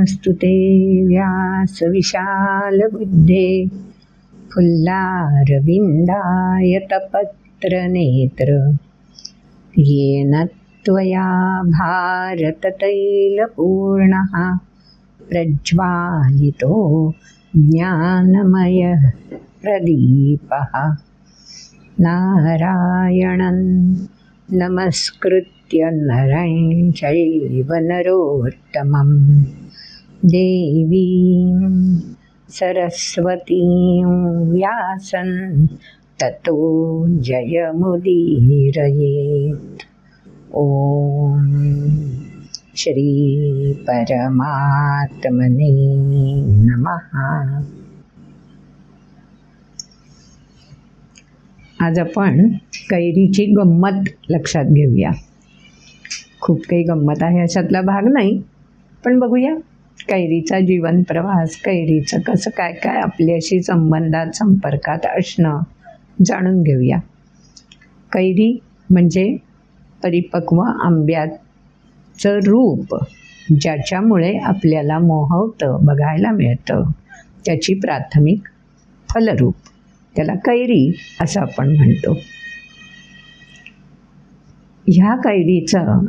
नमोऽस्तु ते व्यासविशालबुद्धे फुल्लारविन्दायतपत्रनेत्र येन त्वया भारततैलपूर्णः प्रज्वालितो ज्ञानमयः प्रदीपः। नारायणं नमस्कृत्य नरं चैव नरोत्तमम्। देवीं सरस्वतीं व्यासन ततो जयमुदीरयेत्। ॐ श्रीपरमात्मने नमः। आज आपण कैरीची गंमत लक्षात घेऊया. खूप काही गंमत आहे अशातला भाग नाही पण बघूया. कैरीचा जीवन प्रवास कैरीचं कसं काय काय आपल्याशी संबंधात संपर्कात असणं जाणून घेऊया. कैरी म्हणजे परिपक्व आंब्याचं रूप ज्याच्यामुळे आपल्याला मोहवतं बघायला मिळतं. त्याची प्राथमिक फलरूप त्याला कैरी असं आपण म्हणतो. ह्या कैरीचं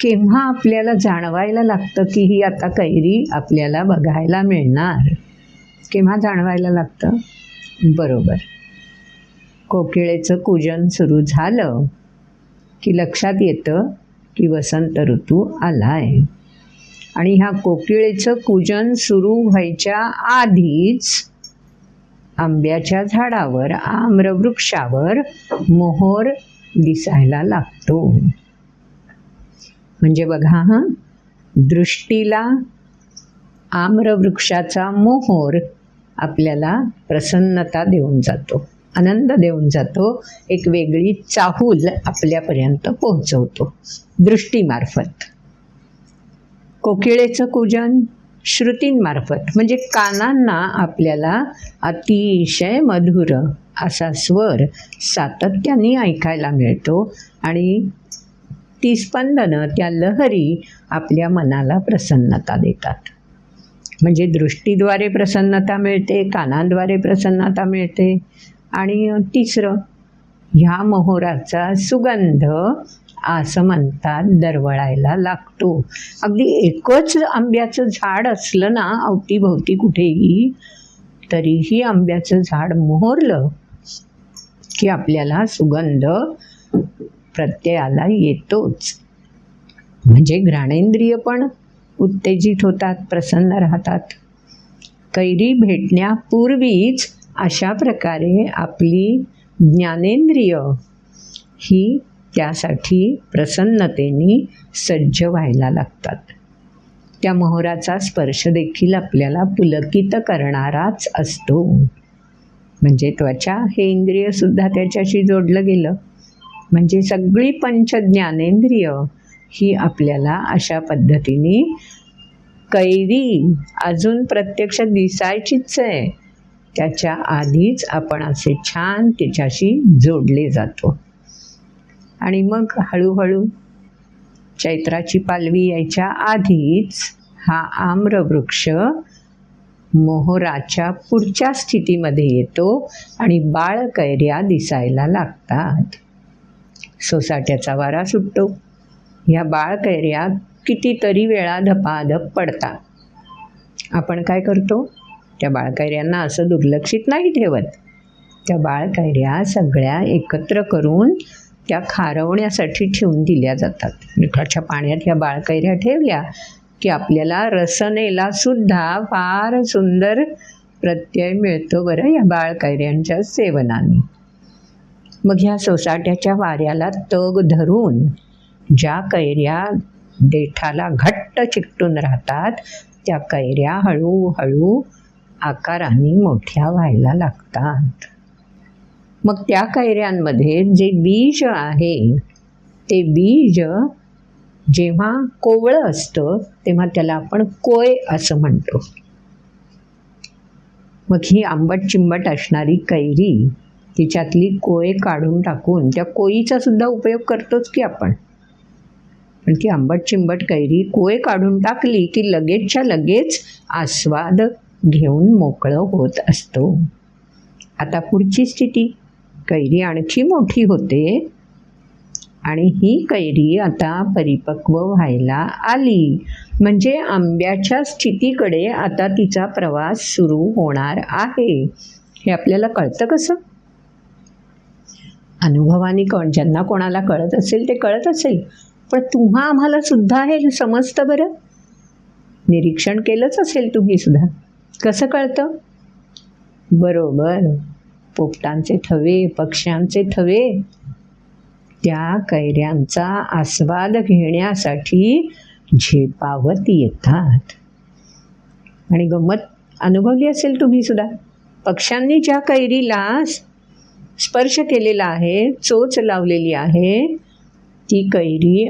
केव्हा आपल्याला जाणवायला लागतं की ही आता कैरी आपल्याला बघायला मिळणार? केव्हा जाणवायला लागतं? बरोबर. कोकिळेचं कुजन सुरू झालं की लक्षात येतं की वसंत ऋतू आला आहे आणि ह्या कोकिळेचं कुजन सुरू व्हायच्या आधीच आंब्याच्या झाडावर आम्रवृक्षावर मोहोर दिसायला लागतो. म्हणजे बघा हां. दृष्टीला आम्रवृक्षाचा मोहोर आपल्याला प्रसन्नता देऊन जातो आनंद देऊन जातो एक वेगळी चाहूल आपल्यापर्यंत पोहोचवतो दृष्टीमार्फत. कोकिळेचं कुजन श्रुतींमार्फत. म्हणजे कानांना आपल्याला अतिशय मधुर असा स्वर सातत्याने ऐकायला मिळतो आणि ती स्पंदनं त्या लहरी आपल्या मनाला प्रसन्नता देतात. म्हणजे दृष्टीद्वारे प्रसन्नता मिळते कानांद्वारे प्रसन्नता मिळते. आणि तिसरं ह्या मोहराचा सुगंध असं म्हणतात दरवळायला लागतो. अगदी एकच आंब्याचं झाड असलं ना अवतीभोवती कुठेही तरीही आंब्याचं झाड मोहरलं की आपल्याला सुगंध प्रत्ययाला येतोच. म्हणजे घ्राणेंद्रिय पण उत्तेजित होतात प्रसन्न राहतात. कैरी भेटण्यापूर्वीच अशा प्रकारे आपली ज्ञानेंद्रिय ही त्यासाठी प्रसन्नतेने सज्ज व्हायला लागतात. त्या मोहराचा स्पर्श देखील आपल्याला पुलकित करणाराच असतो. म्हणजे त्वचा हे इंद्रियसुद्धा त्याच्याशी जोडलं गेलं. म्हणजे सगळी पंचज्ञानेंद्रिय ही आपल्याला अशा पद्धतीने कैरी अजून प्रत्यक्ष दिसायचीच आहे त्याच्या आधीच आपण असे छान त्याच्याशी जोडले जातो. आणि मग हळूहळू चैत्राची पालवी यायच्या आधीच हा आम्रवृक्ष मोहराच्या पुढच्या स्थितीमध्ये येतो आणि बाळ कैऱ्या दिसायला लागतात. सोसाट्याचा वारा सुटतो. ह्या बाळकैऱ्या कितीतरी वेळा धपाधप पडतात. आपण काय करतो? त्या बाळकैऱ्यांना असं दुर्लक्षित नाही ठेवत. त्या बाळकैऱ्या सगळ्या एकत्र करून त्या खारवण्यासाठी ठेवून दिल्या जातात. मिठाच्या पाण्यात ह्या बाळकैऱ्या ठेवल्या की आपल्याला रसनेला सुद्धा फार सुंदर प्रत्यय मिळतो बरं या बाळकैऱ्यांच्या सेवनाने. मग ह्या सोसाट्याच्या वाऱ्याला तग धरून ज्या कैऱ्या देठाला घट्ट चिकटून राहतात त्या कैऱ्या हळूहळू आकाराने मोठ्या व्हायला लागतात. मग त्या कैऱ्यांमध्ये जे बीज आहे ते बीज जेव्हा कोवळं असतं तेव्हा त्याला आपण कोय असं म्हणतो. मग ही आंबट चिंबट असणारी कैरी तिच्यातली कोळे काढून टाकून त्या कोळीचा सुद्धा उपयोग करतोच की आपण. पण ती आंबट चिंबट कैरी कोळे काढून टाकली की लगेचच्या लगेच आस्वाद घेऊन मोकळं होत असतो. आता पुढची स्थिती. कैरी आणखी मोठी होते आणि ही कैरी आता परिपक्व व्हायला आली. म्हणजे आंब्याच्या स्थितीकडे आता तिचा प्रवास सुरू होणार आहे. हे आपल्याला कळतं कसं? अनुभवाने कोण ज्यांना कोणाला कळत असेल ते कळत असेल. पण तुम्हा आम्हाला सुद्धा हे समजतं बरं. निरीक्षण केलंच असेल तुम्ही सुद्धा. कसं कळतं? बरोबर. पोपटांचे थवे पक्ष्यांचे थवे. त्या कैऱ्यांचा आस्वाद घेण्यासाठी झेपावत येतात. आणि गंमत अनुभवली असेल तुम्ही सुद्धा. पक्ष्यांनी ज्या कैरीला स्पर्श केलेला आहे चोच लावलेली आहे. ती कैरी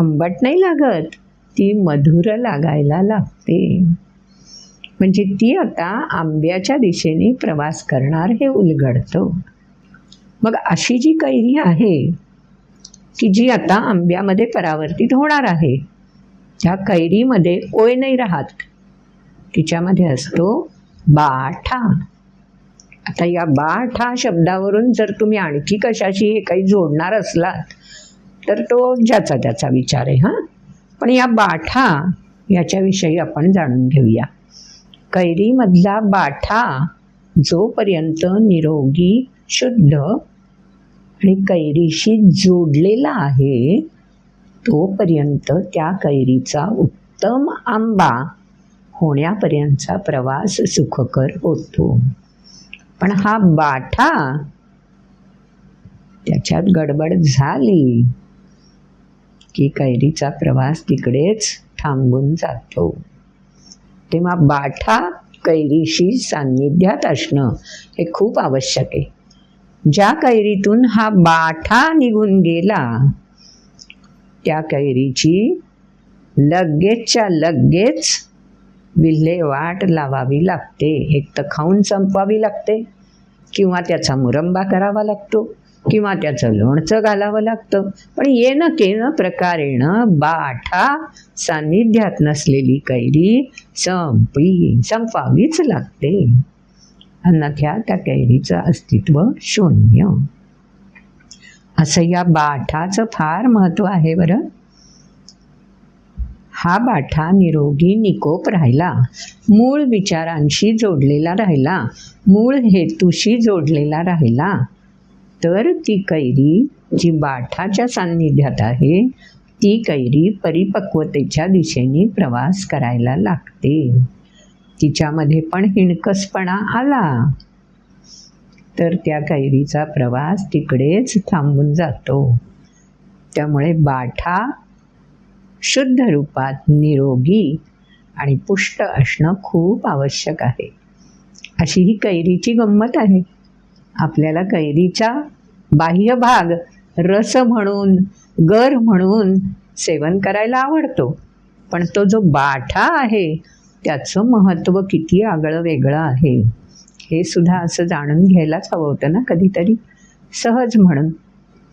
आंबट नाही लागत ती मधुर लागायला लागते. म्हणजे ती आता आंब्याच्या दिशेने प्रवास करणार हे उलगडतं. मग अशी जी कैरी आहे की जी आता आंब्यामध्ये परावर्तित होणार आहे त्या कैरीमध्ये ओय नाही राहत. तिच्यामध्ये असतो बाठा. आता या बाठा शब्दावरून जर तुम्ही आणखी कशाशी हे काही जोडणार असलात तर तो ज्याचा त्याचा विचार आहे हां? पण या बाठा याच्याविषयी आपण जाणून घेऊया. कैरीमधला बाठा जोपर्यंत निरोगी शुद्ध आणि कैरीशी जोडलेला आहे तोपर्यंत त्या कैरीचा उत्तम आंबा होण्यापर्यंतचा प्रवास सुखकर होतो. पण हा बाठा त्याच्यात गडबड झाली. की कैरीचा प्रवास तिकडेच थांबून जातो. तेव्हा बाठा कैरीशी सान्निध्यात असणं हे खूप आवश्यक आहे. ज्या कैरीतून हा बाठा निघून गेला त्या कैरीची लगेचच्या लगेच विल्हेवाट लावावी लागते. एक तर खाऊन संपवावी लागते. किंवा त्याचा मुरंबा करावा लागतो. किंवा त्याचं लोणचं घालावं लागतं. पण येणं केनं प्रकारेणं बाठा सान्निध्यात नसलेली कैरी संपली संपावीच लागते. अन्यथा त्या कैरीचं अस्तित्व शून्य. असं या बाठाचं फार महत्त्व आहे बरं. हा बाठा निरोगी निकोप राहिला. मूळ विचारांशी जोडलेला राहिला. मूळ हेतूशी जोडलेला राहिला. तर ती कैरी जी बाठाच्या सान्निध्यात आहे ती कैरी परिपक्वतेच्या दिशेने प्रवास करायला लागते. तिच्यामध्ये पण हिणकसपणा आला. तर त्या कैरीचा प्रवास तिकडेच थांबून जातो. त्यामुळे बाठा शुद्ध रूपात निरोगी आणि पुष्ट असणं खूप आवश्यक आहे. अशी ही कैरीची गंमत आहे. आपल्याला कैरीचा बाह्य भाग रस म्हणून गर म्हणून सेवन करायला आवडतो. पण तो जो बाठा आहे त्याचं महत्त्व किती आगळं वेगळं आहे. हे सुद्धा असं जाणून घ्यायलाच हवं होतं ना कधीतरी? सहज म्हणून.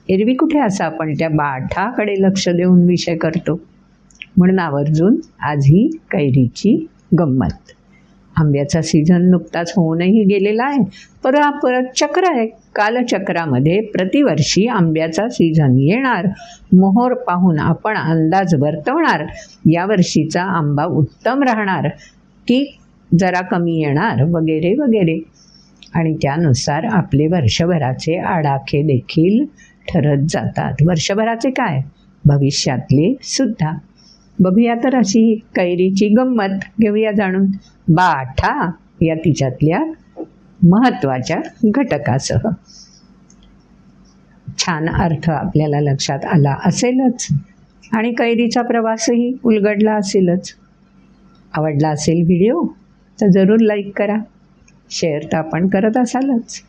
एरवी कुठे असं आपण त्या बाठाकडे लक्ष देऊन विषय करतो? म्हणून आवर्जून आज ही कैरीची गंमत. आंब्याचा सीझन नुकताच होऊनही गेलेला आहे. पर परत चक्र आहे. कालचक्रामध्ये प्रतिवर्षी आंब्याचा सीझन येणार. मोहोर पाहून आपण अंदाज वर्तवणार. यावर्षीचा आंबा उत्तम राहणार. की जरा कमी येणार? वगैरे वगैरे. आणि त्यानुसार आपले वर्षभराचे आडाखे देखील ठरत जातात. वर्षभराचे काय? भविष्यातले सुद्धा. बघूया तर अशी कैरीची गंमत घेऊया जाणून. बाठा या तिच्यातल्या महत्त्वाच्या घटकासह. छान अर्थ आपल्याला लक्षात आला असेलच. आणि कैरीचा प्रवासही उलगडला असेलच. आवडला असेल व्हिडिओ तर जरूर लाईक करा. शेअर तर आपण करत असालच.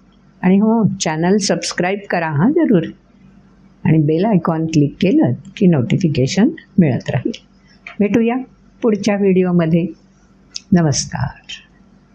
आणि हो चॅनल सबस्क्राईब करा हां जरूर. आणि बेल आयकॉन क्लिक केलं की नोटिफिकेशन मिळत राहील. भेटूया पुढच्या व्हिडिओमध्ये. नमस्कार.